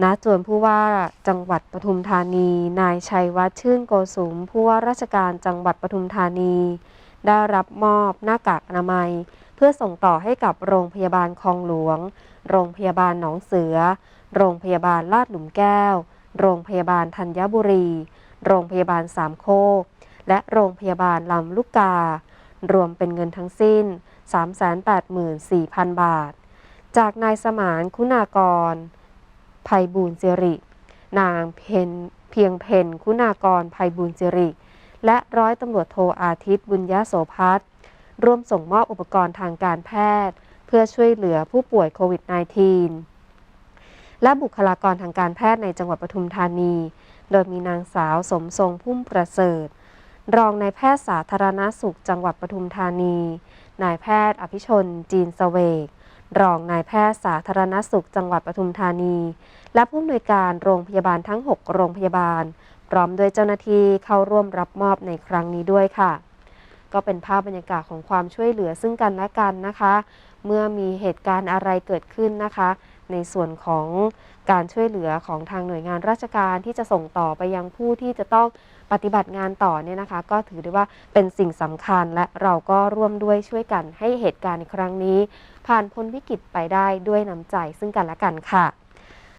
ณจวนผู้ว่าจังหวัดปทุมธานี นายชัยวัฒน์ชื่นโกสุม ผู้ว่าราชการจังหวัดปทุมธานี ได้รับมอบหน้ากากอนามัย เพื่อส่งต่อให้กับโรงพยาบาลคลองหลวง โรงพยาบาลหนองเสือ โรงพยาบาลลาดหลุมแก้ว โรงพยาบาลธัญบุรี โรงพยาบาลสามโคก และโรงพยาบาลลำลูกกา รวมเป็นเงินทั้งสิ้น 384,000 บาท จากนายสมานคุณากร ภัยบูญสิริ นางเพนเพียงเพนคุณากรภัยบูญสิริ และร้อยตำรวจโทอาทิตย์บุญยโสภัสร่วมส่งมอบอุปกรณ์ทางการแพทย์ เพื่อช่วยเหลือผู้ป่วยโควิด -19 และบุคลากรทางการแพทย์ในจังหวัดปทุมธานี โดยมีนางสาวสมทรงพุ่มประเสริฐ รองนายแพทย์สาธารณสุขจังหวัดปทุมธานี นายแพทย์อภิชนจีนเสวก รองนายแพทย์สาธารณสุขจังหวัดปทุมธานี และผู้อำนวยการโรงพยาบาลทั้ง 6 โรงพยาบาล พร้อมด้วยเจ้าหน้าที่เข้าร่วมรับมอบในครั้งนี้ด้วยค่ะ ก็เป็นภาพบรรยากาศของความช่วยเหลือซึ่งกันและกันนะคะ เมื่อมีเหตุการณ์อะไรเกิดขึ้นนะคะ ในส่วนของการช่วยเหลือของทางหน่วยงานราชการที่จะส่งต่อไปยังผู้ที่จะต้องปฏิบัติงานต่อเนี่ยนะคะ ก็ถือได้ว่าเป็นสิ่งสำคัญและเราก็ร่วมด้วยช่วยกันให้เหตุการณ์ในครั้งนี้ ผ่านพ้นวิกฤตไปได้ด้วยน้ำใจซึ่งกันและกันค่ะ